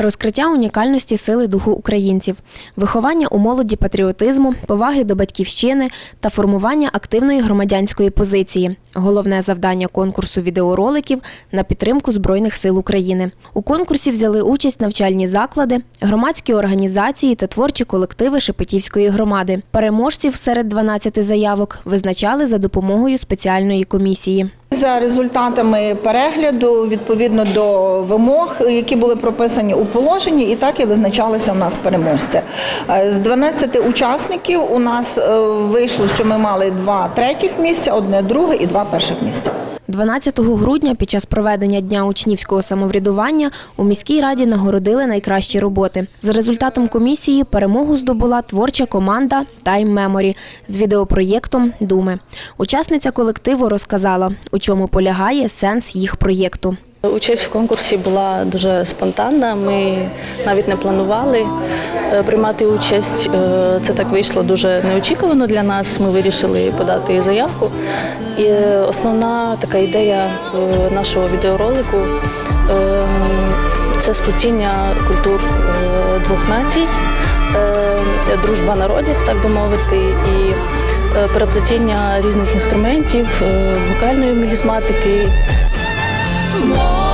Розкриття унікальності сили духу українців, виховання у молоді патріотизму, поваги до батьківщини та формування активної громадянської позиції головне завдання конкурсу відеороликів на підтримку Збройних сил України. У конкурсі взяли участь навчальні заклади, громадські організації та творчі колективи Шепетівської громади. Переможців серед 12 заявок визначали за допомогою спеціальної комісії. За результатами перегляду, відповідно до вимог, які були прописані у положенні, і так і визначалися у нас переможці. Е, З 12 учасників у нас е, вийшло, що ми мали два третіх місця, одне друге і два перших місця. 12 грудня під час проведення Дня учнівського самоврядування у міській раді нагородили найкращі роботи. За результатом комісії перемогу здобула творча команда Time Memory з відеопроєктом Думи. Учасниця колективу розказала, у чому полягає сенс їх проєкту. Участь в конкурсі була дуже спонтанна. Ми навіть не планували е, приймати участь. Е, Це так вийшло дуже неочікувано для нас. Ми вирішили подати заявку. І е, основна така ідея нашого відеоролику це сплетіння культур двох націй, дружба народів, так би мовити, і переплетіння різних інструментів, вокальної мелізматики. 我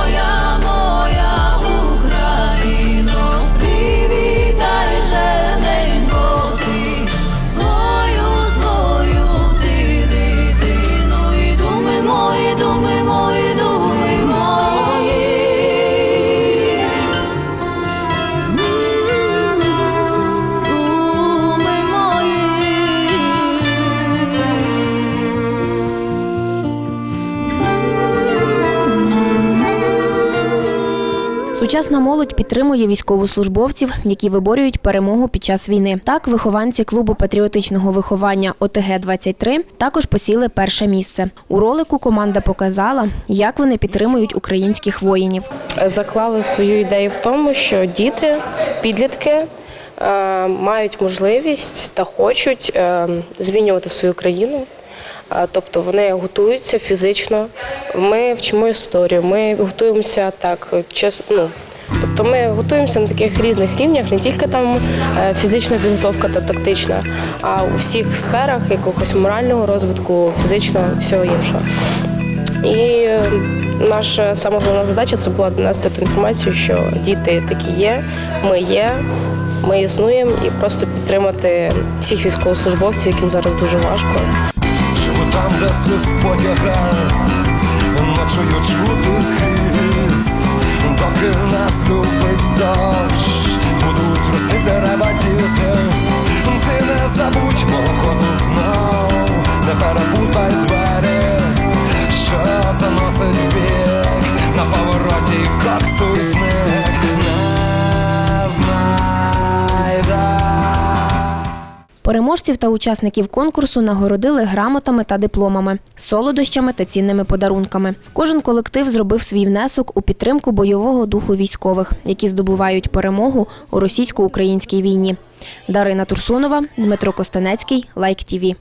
Сучасна молодь підтримує військовослужбовців, які виборюють перемогу під час війни. Так, вихованці клубу патріотичного виховання ОТГ 23 також посіли перше місце. У ролику команда показала, як вони підтримують українських воїнів. заклали свою ідею в тому, що діти, підлітки е, мають можливість та хочуть е, змінювати свою країну. Тобто вони готуються фізично, ми вчимо історію, ми готуємося так, час- ну, тобто ми готуємося на таких різних рівнях, не тільки там е, фізична підготовка та тактична, а у всіх сферах якогось морального розвитку, фізичного, всього іншого. І е, наша сама головна задача це була донести ту інформацію, що діти такі є, ми є, ми існуємо, і просто підтримати всіх військовослужбовців, яким зараз дуже важко. Там, де свист потяга, не чути скрізь, Переможців та учасників конкурсу нагородили грамотами та дипломами, солодощами та цінними подарунками. Кожен колектив зробив свій внесок у підтримку бойового духу військових, які здобувають перемогу у російсько-українській війні. Дарина Турсунова, Дмитро Костанецький, Лайк ТІВІ.